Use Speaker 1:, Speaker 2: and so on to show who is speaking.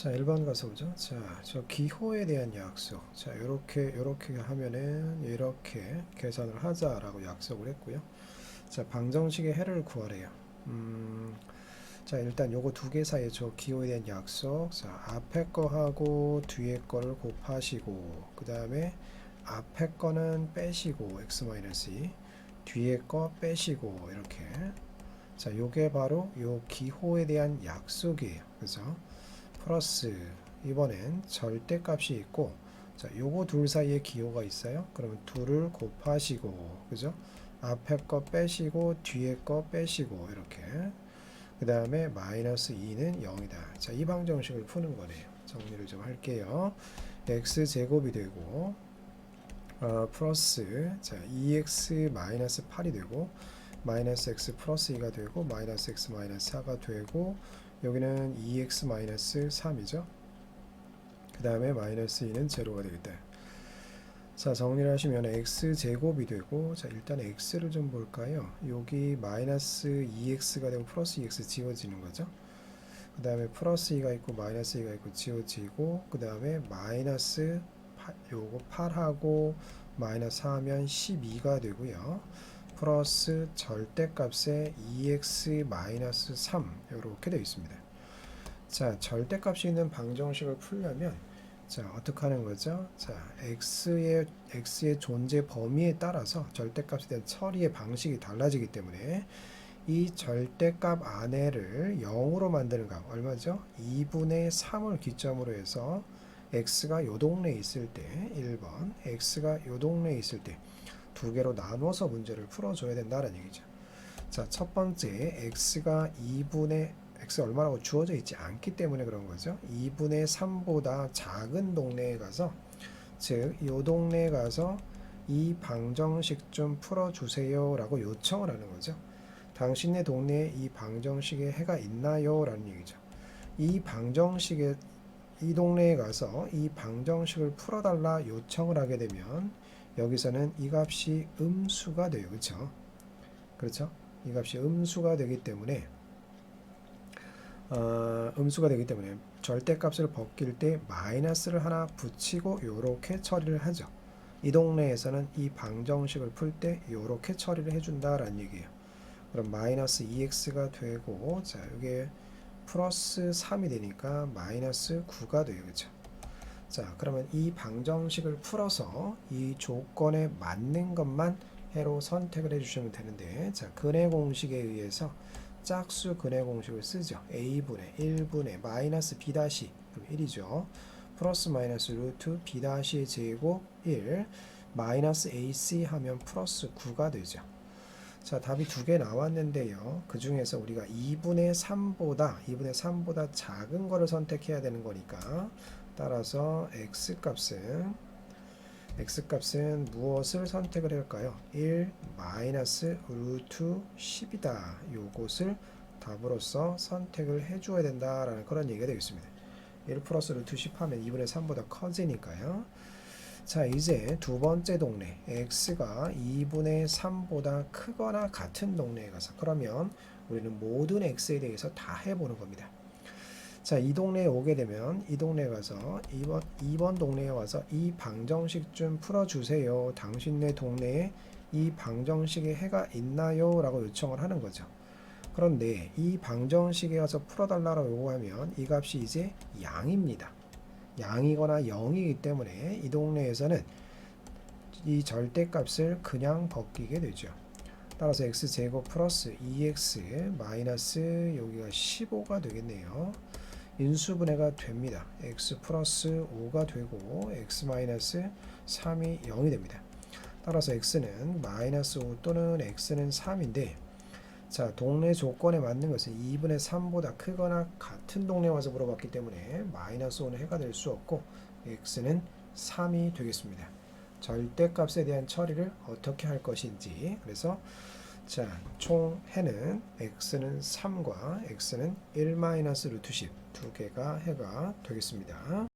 Speaker 1: 자, 1번 가서 보죠. 자, 저 기호에 대한 약속. 자, 요렇게 요렇게 하면은 이렇게 계산을 하자라고 약속을 했고요. 자, 방정식의 해를 구하래요. 음, 자, 일단 요거 두 개 사이에 저 기호에 대한 약속. 자, 앞에 거하고 뒤에 거를 곱하시고 그 다음에 앞에 거는 빼시고 x-2 뒤에 거 빼시고 이렇게 자, 요게 바로 요 기호에 대한 약속이에요. 그죠? 플러스 이번엔 절대값이 있고 자, 요거 둘 사이에 기호가 있어요. 그러면 둘을 곱하시고 그죠? 앞에 거 빼시고 뒤에 거 빼시고 이렇게 그 다음에 마이너스 2는 0이다. 자, 이 방정식을 푸는 거네요. 정리를 좀 할게요. x 제곱이 되고 어, 플러스 자 2x 마이너스 8이 되고 마이너스 x 플러스 2가 되고 마이너스 x 마이너스 4가 되고 여기는 2x 마이너스 3이죠. 그 다음에 마이너스 2는 제로가 되겠다. 자 정리를 하시면 x 제곱이 되고 자 일단 x를 좀 볼까요? 여기 마이너스 2x가 되고 플러스 2x 지워지는 거죠. 그 다음에 플러스 2가 있고 마이너스 2가 있고 지워지고 그 다음에 마이너스 8, 요거 8하고 마이너스 4하면 12가 되고요. 플러스 절대값에 2x 마이너스 3 이렇게 되어 있습니다. 자 절대값이 있는 방정식을 풀려면 자 어떻게 하는 거죠? 자 x의 x의 존재 범위에 따라서 절대값에 대한 처리의 방식이 달라지기 때문에 이 절대값 안에를 0으로 만드는 값 얼마죠? 2분의 3을 기점으로 해서 x가 요 동네에 있을 때 1번 x가 요 동네에 있을 때 두 개로 나눠서 문제를 풀어줘야 된다는 얘기죠. 자, 첫 번째 x가 2분의 x 얼마라고 주어져 있지 않기 때문에 그런 거죠. 2분의 3보다 작은 동네에 가서 즉, 요 동네에 가서 이 방정식 좀 풀어주세요라고 요청을 하는 거죠. 당신네 동네에 이 방정식에 해가 있나요?라는 얘기죠. 이 방정식에 이 동네에 가서 이 방정식을 풀어달라 요청을 하게 되면 여기서는 이 값이 음수가 돼요. 그렇죠? 그렇죠? 이 값이 음수가 되기 때문에 어, 음수가 되기 때문에 절대값을 벗길 때 마이너스를 하나 붙이고 요렇게 처리를 하죠. 이 동네에서는 이 방정식을 풀때 요렇게 처리를 해준다라는 얘기예요. 그럼 마이너스 2x가 되고 자 이게 플러스 3이 되니까 마이너스 9가 돼요. 그렇죠? 자 그러면 이 방정식을 풀어서 이 조건에 맞는 것만 해로 선택을 해주시면 되는데 자 근해 공식에 의해서 짝수 근해 공식을 쓰죠. a분의 1분의 마이너스 b 다시 그럼 1이죠. 플러스 마이너스 루트 b 다시 제곱 1 마이너스 ac 하면 플러스 9가 되죠. 자 답이 두 개 나왔는데요. 그 중에서 우리가 2분의 3보다 2분의 3보다 작은 거를 선택해야 되는 거니까 따라서 x 값은 x 값은 무엇을 선택을 할까요? 1 마이너스 루트 10이다. 요것을 답으로서 선택을 해줘야 된다라는 그런 얘기가 되겠습니다. 1 플러스 루트 10 하면 2분의 3보다 커지니까요. 자 이제 두 번째 동네 x가 2분의 3보다 크거나 같은 동네에 가서 그러면 우리는 모든 x에 대해서 다 해보는 겁니다. 자, 이 동네에 오게 되면 이 동네에 가서 2번, 2번 동네에 와서 이 방정식 좀 풀어 주세요. 당신네 동네에 이 방정식에 해가 있나요? 라고 요청을 하는 거죠. 그런데 이 방정식에 와서 풀어 달라고 요구하면 이 값이 이제 양입니다. 양이거나 0이기 때문에 이 동네에서는 이 절대값을 그냥 벗기게 되죠. 따라서 x제곱 플러스 2x 마이너스 여기가 15가 되겠네요. 인수분해가 됩니다. x 플러스 5가 되고 x 마이너스 3이 0이 됩니다. 따라서 x는 마이너스 5 또는 x는 3인데 자 동네 조건에 맞는 것은 2분의 3보다 크거나 같은 동네 와서 물어봤기 때문에 마이너스 5는 해가 될 수 없고 x는 3이 되겠습니다. 절대값에 대한 처리를 어떻게 할 것인지 그래서 자, 총 해는 x는 3과 x는 1 루트 10 두 개가 해가 되겠습니다.